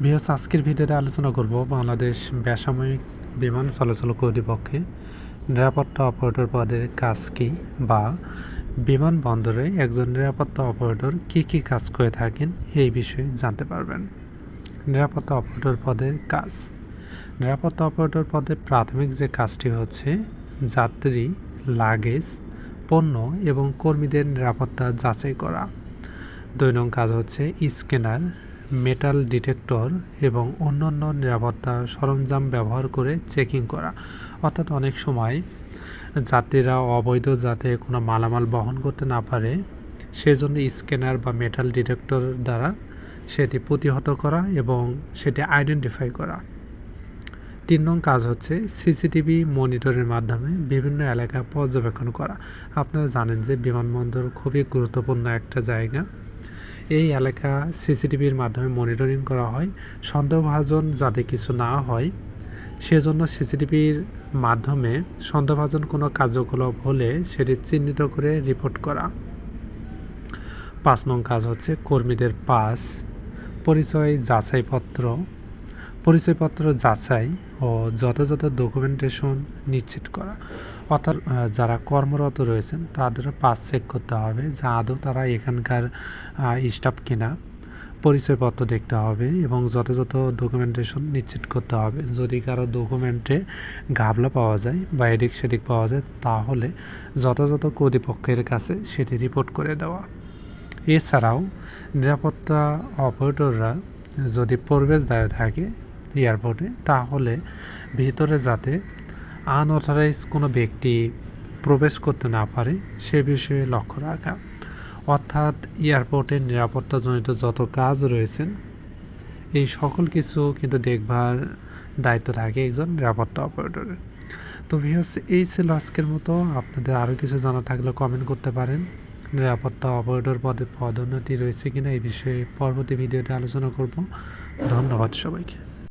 বিহস আজকের ভিডিওতে আলোচনা করব বাংলাদেশ বেসামরিক বিমান চলাচল কর্তৃপক্ষে নিরাপত্তা অপারেটর পদের কাজ কী বা বিমানবন্দরে একজন নিরাপত্তা অপারেটর কী কী কাজ করে থাকেন এই বিষয়ে জানতে পারবেন। নিরাপত্তা অপারেটর পদের কাজ। নিরাপত্তা অপারেটর পদে প্রাথমিক যে কাজটি হচ্ছে, যাত্রী, লাগেজ, পণ্য এবং কর্মীদের নিরাপত্তা যাচাই করা। দুই নং কাজ হচ্ছে স্ক্যানার মেটাল ডিটেক্টর এবং অন্যান্য নিরাপত্তা সরঞ্জাম ব্যবহার করে চেকিং করা। অর্থাৎ অনেক সময় যাত্রীরা অবৈধ যাতে কোনো মালামাল বহন করতে না পারে, সেজন্য স্ক্যানার বা মেটাল ডিটেক্টর দ্বারা সেটি প্রতিহত করা এবং সেটি আইডেন্টিফাই করা। তিন নং কাজ হচ্ছে সিসিটিভি মনিটরের মাধ্যমে বিভিন্ন এলাকা পর্যবেক্ষণ করা। আপনারা জানেন যে বিমানবন্দর খুবই গুরুত্বপূর্ণ একটা জায়গা। এই এলাকা সিসিটিভির মাধ্যমে মনিটরিং করা হয়। সন্দেহভাজন যাতে কিছু না হয়, সেজন্য সিসিটিভির মাধ্যমে সন্দেহভাজন কোনো কার্যকলাপ হলে সেটি চিহ্নিত করে রিপোর্ট করা। পাঁচ নং কাজ হচ্ছে কর্মীদের পাস, পরিচয় যাচাইপত্র পরিচয়পত্র যাচাই ও যথাযথ ডকুমেন্টেশন নিশ্চিত করা। অর্থাৎ যারা কর্মরত রয়েছেন, তাদের পাস চেক করতে হবে যে আদৌ তারা এখানকার স্টাফ কিনা। পরিচয়পত্র দেখতে হবে এবং যথাযথ ডকুমেন্টেশন নিশ্চিত করতে হবে। যদি কারও ডকুমেন্টে গাবলা পাওয়া যায় বা এদিক সেদিক পাওয়া যায়, তাহলে যথাযথ কর্তৃপক্ষের কাছে সেটি রিপোর্ট করে দেওয়া। এছাড়াও, নিরাপত্তা অপারেটররা যদি প্রবেশ দায় থাকে এয়ারপোর্টে, তাহলে ভিতরে যাতে আনঅথরাইজ কোনো ব্যক্তি প্রবেশ করতে না পারে, সে বিষয়ে লক্ষ্য রাখা। অর্থাৎ এয়ারপোর্টের নিরাপত্তাজনিত যত কাজ রয়েছেন এই সকল কিছু কিন্তু দেখভার দায়িত্ব থাকে একজন নিরাপত্তা অপারেটরের। তো ভিউস এই ছিল আজকের মতো। আপনাদের আরও কিছু জানা থাকলে কমেন্ট করতে পারেন। নিরাপত্তা অপারেটর পদে পদোন্নতি রয়েছে কিনা এই বিষয়ে পরবর্তী ভিডিওতে আলোচনা করব। ধন্যবাদ সবাইকে।